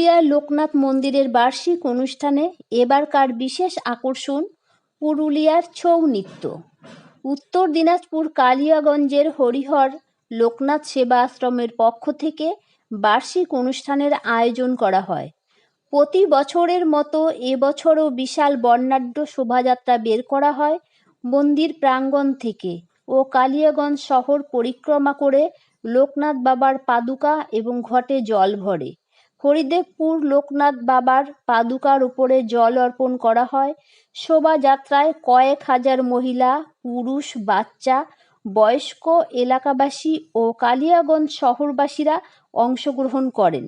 পুরুলিয়ার লোকনাথ মন্দিরের বার্ষিক অনুষ্ঠানে এবারকার বিশেষ আকর্ষণ পুরুলিয়ার ছৌ নৃত্য। উত্তর দিনাজপুর কালিয়াগঞ্জের হরিহর লোকনাথ সেবা আশ্রমের পক্ষ থেকে বার্ষিক অনুষ্ঠানের আয়োজন করা হয়। প্রতি বছরের মতো এবছরও বিশাল বর্ণাঢ্য শোভাযাত্রা বের করা হয় মন্দির প্রাঙ্গণ থেকে ও কালিয়াগঞ্জ শহর পরিক্রমা করে লোকনাথ বাবার পাদুকা এবং ঘটে জল ভরে। হরিদেবপুর লোকনাথ বাবার পাদুকার উপরে জল অর্পণ করা হয়। শোভাযাত্রায় কয়েক হাজার মহিলা, পুরুষ, বাচ্চা, বয়স্ক এলাকাবাসী ও কালিয়াগঞ্জ শহরবাসীরা অংশগ্রহণ করেন।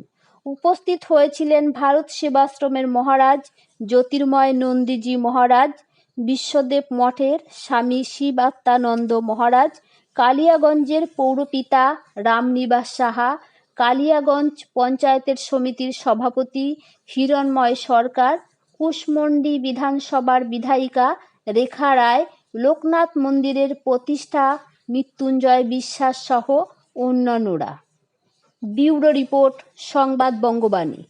উপস্থিত হয়েছিলেন ভারত সেবাশ্রমের মহারাজ জ্যোতির্ময় নন্দীজি মহারাজ, বিশ্বদেব মঠের স্বামী শিবাত্মানন্দ মহারাজ, কালিয়াগঞ্জের পৌরপিতা রামনিবাস সাহা কালিয়াগঞ্জ পঞ্চায়েতের সমিতির সভাপতি হিরণময় সরকার, কুশমন্ডি বিধানসভার বিধায়িকা রেখা রায়, লোকনাথ মন্দিরের প্রতিষ্ঠা মৃত্যুঞ্জয় বিশ্বাস সহ অন্যান্যরা। ব্যুরো রিপোর্ট, সংবাদ বঙ্গবাণী।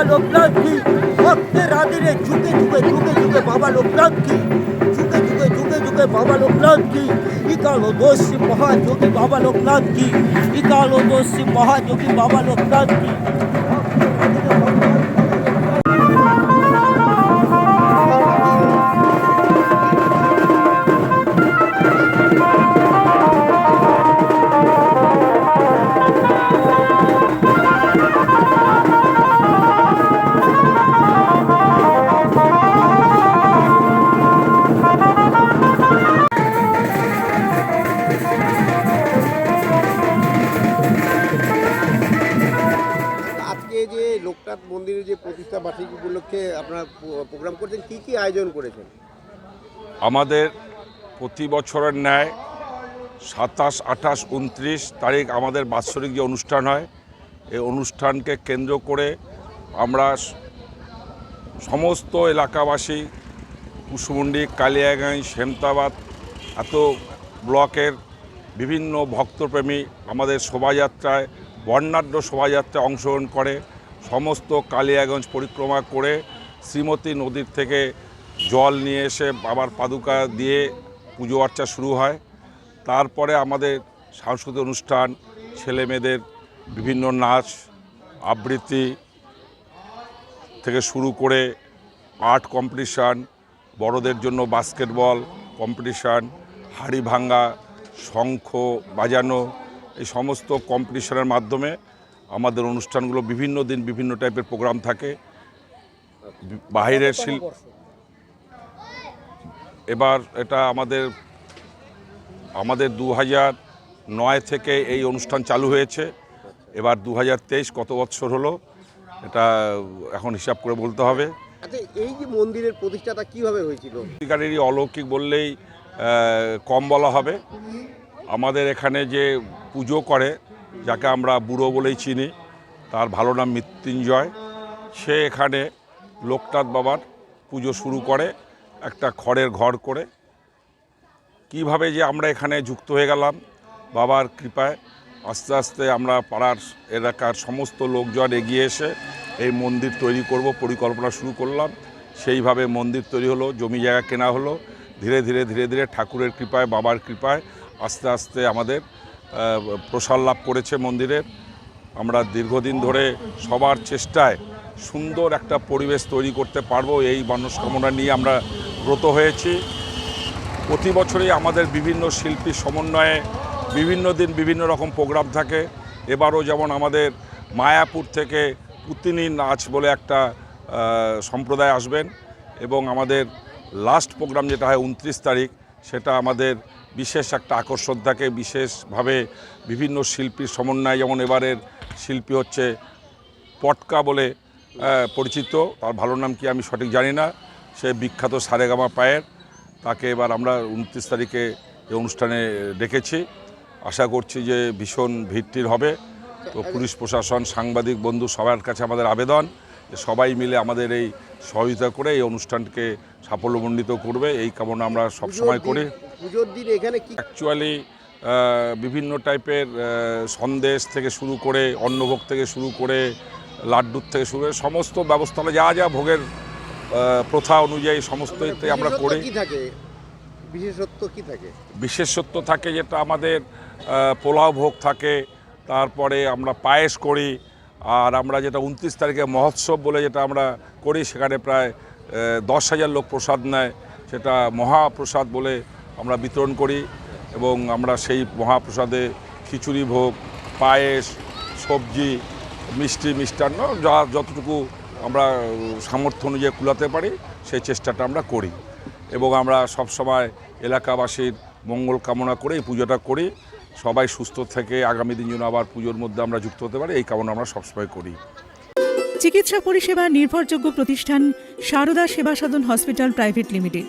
बाबा लोकनाथ की। भक्त राधे ने झुके झुके झुके झुके बाबा लोकनाथ की। झुके झुके झुके झुके बाबा लोकनाथ की। इकालो दोष से महाजोगी बाबा लोकनाथ की। इकालो दोष से महाजोगी बाबा लोकनाथ की যে বার্ষিকী উপলক্ষে আপনারা প্রোগ্রাম করছেন, কি কি আয়োজন করেছেন? আমাদের প্রতি বছরের ন্যায় সাতাশ, আঠাশ, উনত্রিশ তারিখ আমাদের বাৎসরিক যে অনুষ্ঠান হয়, এই অনুষ্ঠানকে কেন্দ্র করে আমরা সমস্ত এলাকাবাসী, কুশমুন্ডি, কালিয়াগঞ্জ, হেমতাবাদ, এত ব্লকের বিভিন্ন ভক্তপ্রেমী আমাদের শোভাযাত্রায় বর্ণাঢ্য শোভাযাত্রায় অংশগ্রহণ করে সমস্ত কালিয়াগঞ্জ পরিক্রমা করে শ্রীমতী নদীর থেকে জল নিয়ে এসে বাবার পাদুকা দিয়ে পুজো আর্চা শুরু হয়। তারপরে আমাদের সাংস্কৃতিক অনুষ্ঠান ছেলে মেয়েদের বিভিন্ন নাচ, আবৃত্তি থেকে শুরু করে আর্ট কম্পিটিশান, বড়দের জন্য বাস্কেটবল কম্পিটিশান, হাড়ি ভাঙ্গা, শঙ্খ বাজানো, এই সমস্ত কম্পিটিশনের মাধ্যমে আমাদের অনুষ্ঠানগুলো বিভিন্ন দিন বিভিন্ন টাইপের প্রোগ্রাম থাকে। বাহিরের শিল এবার এটা আমাদের আমাদের দু হাজার নয় থেকে এই অনুষ্ঠান চালু হয়েছে। এবার দু হাজার তেইশ কত বছর হলো এটা এখন হিসাব করে বলতে হবে। আচ্ছা এই যে মন্দিরের প্রতিষ্ঠাটা কীভাবে হয়েছিল? সত্যিকারেরই অলৌকিক বললেই কম বলা হবে। আমাদের এখানে যে পুজো করে যাকে আমরা বুড়ো বলেই চিনি, তার ভালো নাম মৃত্যুঞ্জয়। সে এখানে লোকনাথ বাবার পুজো শুরু করে, একটা খড়ের ঘর করে। কীভাবে যে আমরা এখানে যুক্ত হয়ে গেলাম, বাবার কৃপায় আস্তে আস্তে আমরা পাড়ার এলাকার সমস্ত লোকজন এগিয়ে এসে এই মন্দির তৈরি করব, পরিকল্পনা শুরু করলাম। সেইভাবে মন্দির তৈরি হলো, জমি জায়গা কেনা হলো। ধীরে ধীরে ধীরে ধীরে ঠাকুরের কৃপায়, বাবার কৃপায় আস্তে আস্তে আমাদের প্রসার লাভ করেছে মন্দিরের আমরা দীর্ঘদিন ধরে সবার চেষ্টায় সুন্দর একটা পরিবেশ তৈরি করতে পারব এই মনস্কামনা নিয়ে আমরা ব্রত হয়েছি। প্রতি বছরই আমাদের বিভিন্ন শিল্পীর সমন্বয়ে বিভিন্ন দিন বিভিন্ন রকম প্রোগ্রাম থাকে। এবারও যেমন আমাদের মায়াপুর থেকে পুতিনি নাচ বলে একটা সম্প্রদায় আসবেন এবং আমাদের লাস্ট প্রোগ্রাম যেটা হয় উনত্রিশ তারিখ, সেটা আমাদের বিশেষ একটা আকর্ষণ থাকে। বিশেষভাবে বিভিন্ন শিল্পীর সমন্বয়, যেমন এবারের শিল্পী হচ্ছে পটকা বলে পরিচিত। তার ভালো নাম কি আমি সঠিক জানি না। সে বিখ্যাত সারেগামা পায়ের। তাকে এবার আমরা উনত্রিশ তারিখে এই অনুষ্ঠানে ডেকেছি। আশা করছি যে ভীষণ ভিত্তির হবে। তো পুলিশ, প্রশাসন, সাংবাদিক, বন্ধু সবার কাছে আমাদের আবেদন যে সবাই মিলে আমাদের এই সহযোগিতা করে এই অনুষ্ঠানকে সাফল্যমণ্ডিত করবে। এই কামনা আমরা সবসময় করি। পুজোর দিন এখানে কি অ্যাকচুয়ালি বিভিন্ন টাইপের সন্দেশ থেকে শুরু করে অন্নভোগ থেকে শুরু করে লাড্ডুর থেকে শুরু করে সমস্ত ব্যবস্থা যা যা ভোগের প্রথা অনুযায়ী সমস্ত আমরা বিশেষত্ব করি থাকে? বিশেষত্ব কি থাকে? বিশেষত্ব থাকে যেটা আমাদের পোলাও ভোগ থাকে তারপরে আমরা পায়েস করি আর আমরা যেটা উনত্রিশ তারিখে মহোৎসব বলে যেটা আমরা করি সেখানে প্রায় দশ হাজার লোক প্রসাদ নেয় সেটা মহাপ্রসাদ বলে আমরা বিতরণ করি এবং আমরা সেই মহাপ্রসাদে খিচুড়ি ভোগ, পায়েস, সবজি, মিষ্টি, মিষ্টান্ন, যা যতটুকু আমরা সামর্থ্য অনুযায়ী কুলাতে পারি, সেই চেষ্টাটা আমরা করি। এবং আমরা সব সময় এলাকাবাসীর মঙ্গল কামনা করে এই পুজোটা করি। সবাই সুস্থ থেকে আগামী দিন যেন আবার পুজোর মধ্যে আমরা যুক্ত হতে পারি, এই কামনা আমরা সবসময় করি। চিকিৎসা পরিষেবা নির্ভরযোগ্য প্রতিষ্ঠান Sarada Seva Sadan hospital private limited.